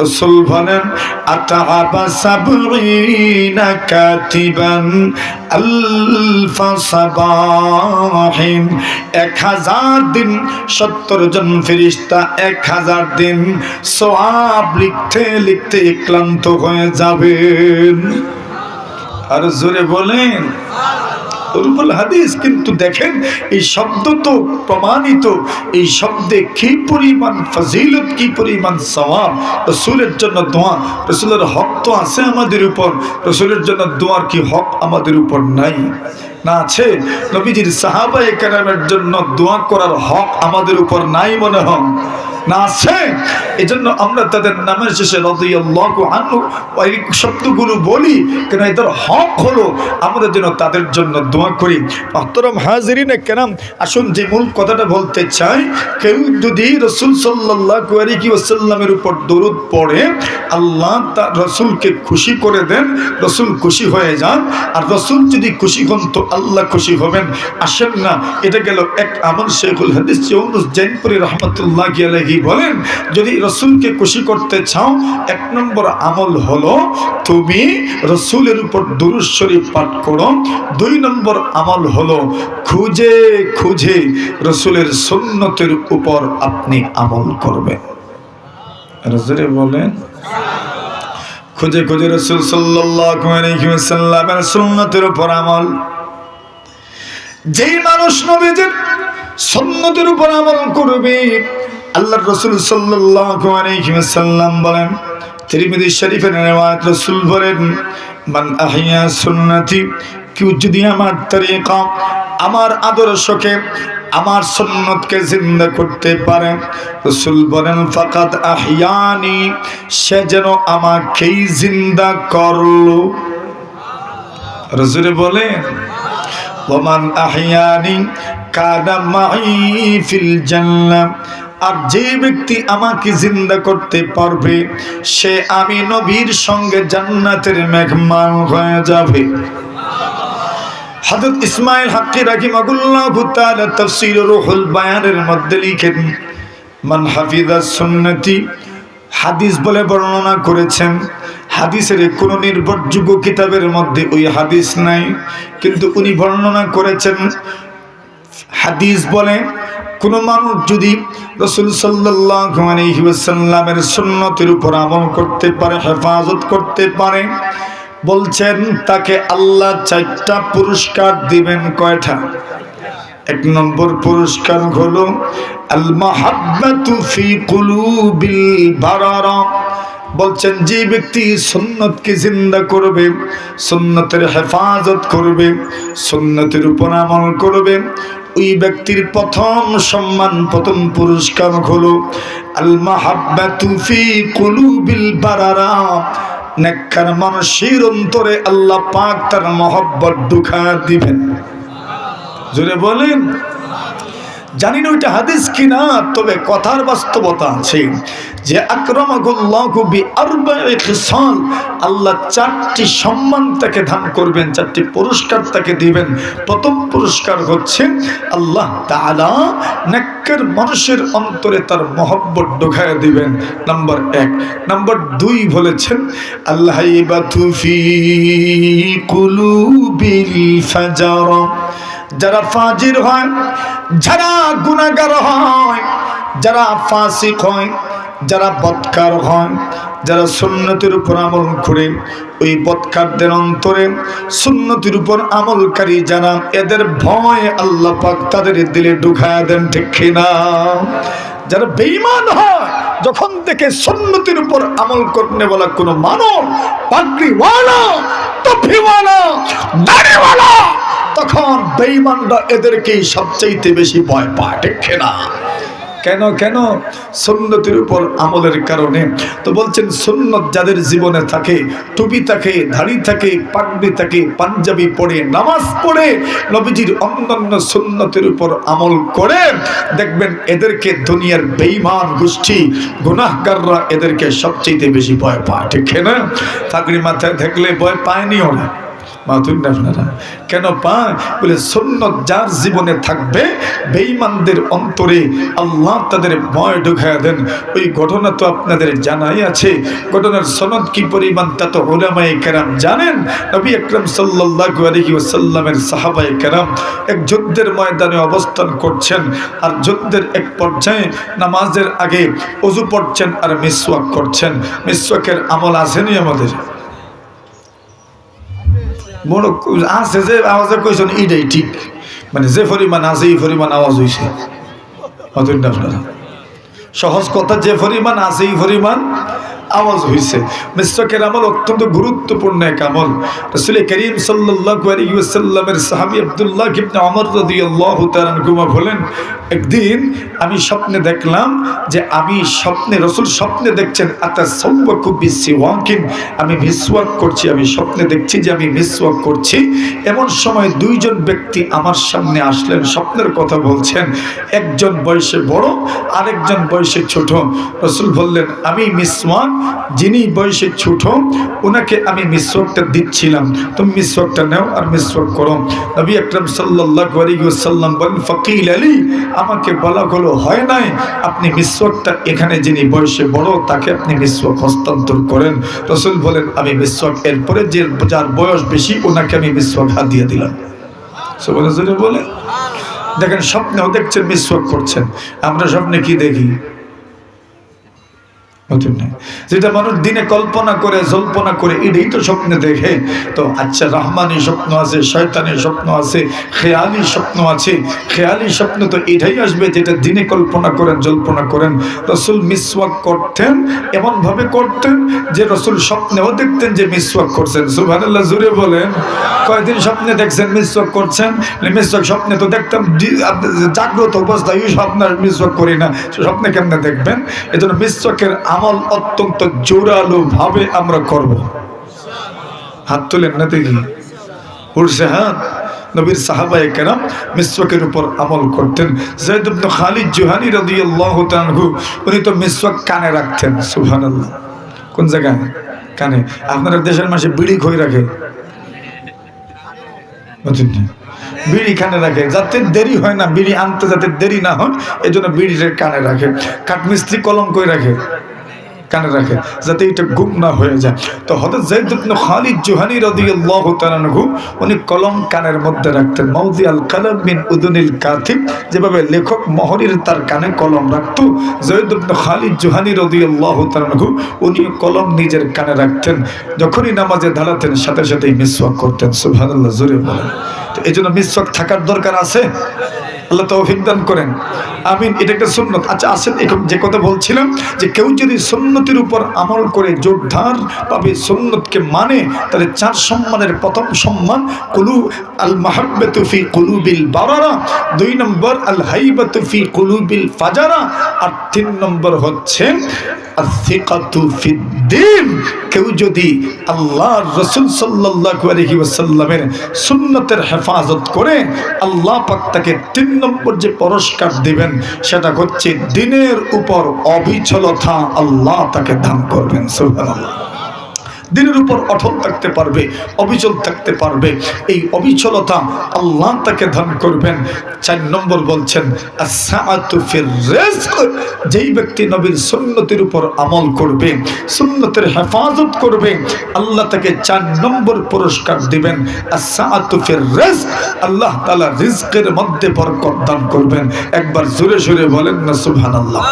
রসুল বলেন এক হাজার দিন, সত্তর জন এক হাজার দিন সোয়াব লিখতে লিখতে ক্লান্ত হয়ে যাবেন। আর জোরে বলেন দুর্বল হাদিস, কিন্তু দেখেন এই শব্দ তো প্রমাণিত। এই শব্দে কি পরিমাণ ফজিলত, কি পরিমাণ সওয়াব? রসুলের জন্য দোয়া। রসুলের হক তো আছে আমাদের উপর। রসুলের জন্য দোয়ার কি হক আমাদের উপর নাই? না আছে? নবীজির সাহাবায়ে কেরামের জন্য দোয়া করার হক আমাদের উপর নাই মনে হয়। না উপর দরুদ পড়ে, আল্লাহ রসুলকে খুশি করে দেন, রসুল খুশি হয়ে যান, আর রসুল যদি খুশি হন তো আল্লাহ খুশি হবেন। আসেন না, এটা গেল এক আমল শেখুল হাদিস রহমতুল্লাহ আলাইহি বলেন, যদি রসুলকে খুশি করতে চাও, এক নম্বর আমল হলো তুমি রসুলের উপর দুরুদ শরীফ পাঠ করো। দুই নম্বর আমল হলো খুঁজে খুঁজে রসুলের সুন্নতের উপর আপনি আমল করবেন। রসুলে বলেন, খুঁজে খুঁজে রসুল সাল্লাল্লাহু সুন্নতের উপর আমল। যেই মানুষ নবীজির সুন্নতের উপর আমল করবে আল্লাহর রসুল ওয়াসাল্লাম বলেন, তিরমিজি শরীফের রিওয়ায়াত রাসূল বলেন, মান আহইয়া সুন্নতি, কেউ যদি আমার তরিকা, আমার আদর্শকে, আমার সুন্নতকে জিন্দা করতে পারে, রসুল বলেন ফাকাত আহিয়ানি সে যেন আমাকেই জিন্দা করল। রসুলে বলেন ওমান আহিয়ানি কাদা মাই ফিল জান্নাহ আর যে ব্যক্তি আমাকে জিন্দা করতে পারবে, সে আমি নবীর সঙ্গে জান্নাতের মেঘমান হয়ে যাবে। হযরত ইসমাইল হাক্কি রাহিমাহুল্লাহু তাআলা তাফসীর রুহুল বায়ানের মধ্যে লিখেন, মান হাফিজাস সুন্নতি। হাদিস বলে বর্ণনা করেছেন, হাদিসের কোনো নির্ভরযোগ্য কিতাবের মধ্যে ওই হাদিস নাই, কিন্তু উনি বর্ণনা করেছেন, হাদিস বলে কোনো মানুষ যদি রসুল ওয়াসাল্লামের সুন্নতের উপর আমল করতে পারে, হেফাজত করতে পারে, বলছেন তাকে আল্লাহ চারটা পুরস্কার দিবেন কয়টা? এক নম্বর পুরস্কার হলো আল বলছেন যে ব্যক্তি সুন্নতকে জিন্দা করবে, সুন্নতের হেফাজত করবে, সুন্নতের উপর আমল করবে ওই ব্যক্তির প্রথম সম্মান, প্রথম পুরস্কার হলো আল মাহাব্বাতু ফি বারারা। নেককার মানুষের অন্তরে আল্লাহ পাক তার মহব্বত ঢুকা দিবেন। জোরে বলেন জানি না ওইটা হাদিস কিনা, তবে কথার বাস্তবতা আছে যে আক্রমাগুল্লাহু বি আরবা'i খিসাল আল্লাহ চারটি সম্মান তাকে দান করবেন, চারটি পুরস্কার তাকে দিবেন। প্রথম পুরস্কার হচ্ছে আল্লাহ নেককার মানুষের অন্তরে তার মহব্বত ঢোকায় দিবেন, নাম্বার এক। নাম্বার দুই বলেছেন আল্লাহ ফাজারা। যারা ফাজির হয়, যারা গুণাগার হয়, যারা ফাসিক হয়, যারা বৎকার হয়, যারা সুন্নতির উপর আমল করে, ওই বৎকারদের অন্তরে সুন্নতির উপর আমলকারী যারা, এদের ভয় আল্লাহ পাক তাদের দিলে ঢুকায় দেন, ঠিক কিনা? যারা বেইমান হয়, যখন দেখে সুন্নতির উপর আমল করতে বলা কোনো মানব পাগড়িওয়ালা টফিওয়ালা দাড়িওয়ালা তখন বেইমানরা এদেরকেই সবচাইতে বেশি ভয় পায়, ঠিক না কেন কেন? সুন্নতির উপর আমলের কারণে। তো বলছেন, সুন্নত যাদের জীবনে থাকে, টুপি থাকে ধাড়ি থাকে, পাগড়ি থাকে, পাঞ্জাবি পড়ে নামাজ পড়ে, নবীজির অন্যান্য সুন্নতের উপর আমল করে, দেখবেন এদেরকে দুনিয়ার বেইমান গোষ্ঠী, গুনাহগাররা এদেরকে সবচেয়ে বেশি ভয় পায়, ঠিক না পাগড়ি মাথায় থাকলে ভয় পায়নি ওরা। মাতুন আপনারা কেন পায়? বলে সুন্নত যার জীবনে থাকবে, বেঈমানদের অন্তরে আল্লাহ তাদের ভয় ঢুকাইয়া দেন। ওই ঘটনা তো আপনাদের জানাই আছে। ঘটনার সনদ কি পরিমাণ তা তো ওলামাই কেরাম জানেন। নবী আকরাম সাল্লাল্লাহু আলাইহি ওয়াসাল্লামের সাহাবায়ে কেরাম এক যুদ্ধের ময়দানে অবস্থান করছেন আর যুদ্ধের এক পর্যায়ে নামাজের আগে অজু পড়ছেন আর মিসওয়াক করছেন। মিসওয়াকের আমল আসেনি আমাদের। বড় আছে যে আওয়াজে কইছেন এইটাই ঠিক। মানে যে পরিমাণ আছে, এই পরিমাণ আওয়াজ হয়েছে সহজ কথা, যে পরিমাণ আছে, এই পরিমাণ আওয়াজ হয়েছে মিশ্রকের আমল অত্যন্ত গুরুত্বপূর্ণ এক আমল। রসুল করিম ওয়াসাল্লামের সাহাবী আব্দুল্লাহ ইবনে ওমর রাদিয়াল্লাহু তাআলা আনহুমা বলেন, একদিন আমি স্বপ্নে দেখলাম যে আমি স্বপ্নে, রসুল স্বপ্নে দেখছেন আতা সৌবাকু বিসিওয়াকিন। আমি মিসওয়াক করছি, আমি স্বপ্নে দেখছি যে আমি মিসওয়াক করছি। এমন সময় দুইজন ব্যক্তি আমার সামনে আসলেন, স্বপ্নের কথা বলছেন। একজন বয়সে বড়, আরেকজন বয়সে ছোট। রসুল বললেন, আমি মিসওয়াক যিনি বয়সে ছোট, ওনাকে আমি মিসওয়াকটা দিচ্ছিলাম। তুমি মিসওয়াকটা নাও আর মিসওয়াক করো। নবী আকরাম সাল্লাল্লাহু আলাইহি ওয়াসাল্লাম বলেন, ফকিল আলী, আমাকে বলা হলো, হয় নাই? আপনি মিসওয়াকটা এখানে যিনি বয়সে বড়, তাকে আপনি মিসওয়াক হস্তান্তর করেন। রসুল বলেন, আমি মিসওয়াক এরপরে যে যার বয়স বেশি, ওনাকে আমি মিসওয়াক হাত দিয়ে দিলাম। বলে দেখেন, স্বপ্নেও দেখছেন মিসওয়াক করছেন। আমরা স্বপ্নে কি দেখি? যেটা মানুষ দিনে কল্পনা করে, জল্পনা করে, এটাই তো স্বপ্নে দেখে। তো আচ্ছা রহমানি স্বপ্ন আছে শয়তানি স্বপ্ন আছে খেয়ালি স্বপ্ন আছে। খেয়ালি স্বপ্ন তো এটাই আসবে যেটা দিনে কল্পনা করেন, জল্পনা করেন। রসুল মিসওয়াক করতেন, এমনভাবে করতেন যে রসুল স্বপ্নেও দেখতেন যে মিসওয়াক করছেন। সুবহানাল্লাহ জুড়ে বলেন। কয়েকদিন স্বপ্নে দেখছেন মিসওয়াক করছেন? মিসওয়াক স্বপ্নে তো দেখতাম জাগ্রত অবস্থায় ওই স্বপ্নের মিসওয়াক করি না। স্বপ্নে কেমনে দেখবেন? এই জন্য মিসওয়াকের আমল অত্যন্ত জোরালো ভাবে আমরা করব। হাত তুলেন না দেখি উঠছে হাত নবীর সাহাবায়ে কেরাম মিসওয়াকের উপর আমল করতেন। জাইদ ইবনে খালিদ জুহানি রাদিয়াল্লাহু তাআলা আনহু, উনি তো মিসওয়াক কানে রাখতেন সুবহানাল্লাহ। কোন জায়গায়? কানে। আপনারা দেশের মাসে বিড়ি খই রাখে। বিড়ি কানে রাখে। যাতে দেরি হয় না বিড়ি আনতে যাতে দেরি না হয় এই জন্য বিড়ির কানে রাখে। কাঠমিস্ত্রি কলম কই রাখে? কানে রাখে, যাতে এটা গুম না হয়ে যায়। তো হঠাৎ জাইদ ইবনে খালিদ জুহানি রাদিয়াল্লাহু তাআলা আনহু, উনি কলম কানের মধ্যে রাখতেন, মাউদি আল কালাম মিন উদুনিল কাতিব, যেভাবে লেখক মহরির তার কানে কলম রাখতো। জাইদ ইবনে খালিদ জুহানি রাদিয়াল্লাহু তাআলা আনহু, উনি কলম নিজের কানে রাখতেন, যখনই নামাজে দাঁড়াতেন সাথে সাথেই মিসওয়াক করতেন। সুবহানাল্লাহ, জোরে বলেন। তো এই জন্য মিসওয়াক থাকার দরকার আছে? আল্লাহ তৌফিক দান করেন। আমিন, এটা একটা সুন্নত। আচ্ছা আসেন, এখন যে কথা বলছিলাম, যে কেউ যদি সুন্নতির উপর আমল করে যোদ্ধার পাবে, সুন্নতকে মানে তাহলে চার সম্মানের প্রথম সম্মান, কুলু আল মাহাব্বাতু কুলু বিল বারারা, দুই নম্বর আল হাইবাতু কুলু বিল ফাজারা, আর তিন নম্বর হচ্ছে কেউ যদি আল্লাহ ওয়াসাল্লামের সুন্নতের হেফাজত করে আল্লাহ তিন নম্বর যে পুরস্কার দিবেন, সেটা হচ্ছে দিনের উপর অবিচলতা আল্লাহ তাকে দান করবেন। সুবহানাল্লাহ। দিনের উপর অটল থাকতে পারবে, অবিচল থাকতে পারবে। এই অবিচলতা আল্লাহ তাকে দান করবেন। চার নম্বর বলছেন। যেই ব্যক্তি নবীর সুন্নতির উপর আমল করবে, সুন্নতের হেফাজত করবে, আল্লাহ তাকে চার নম্বর পুরস্কার দিবেন। আল্লাহ তাআলা রিজকের মধ্যে বরকত দান করবেন। একবার জোরে জোরে বলেন না, সুবহানাল্লাহ।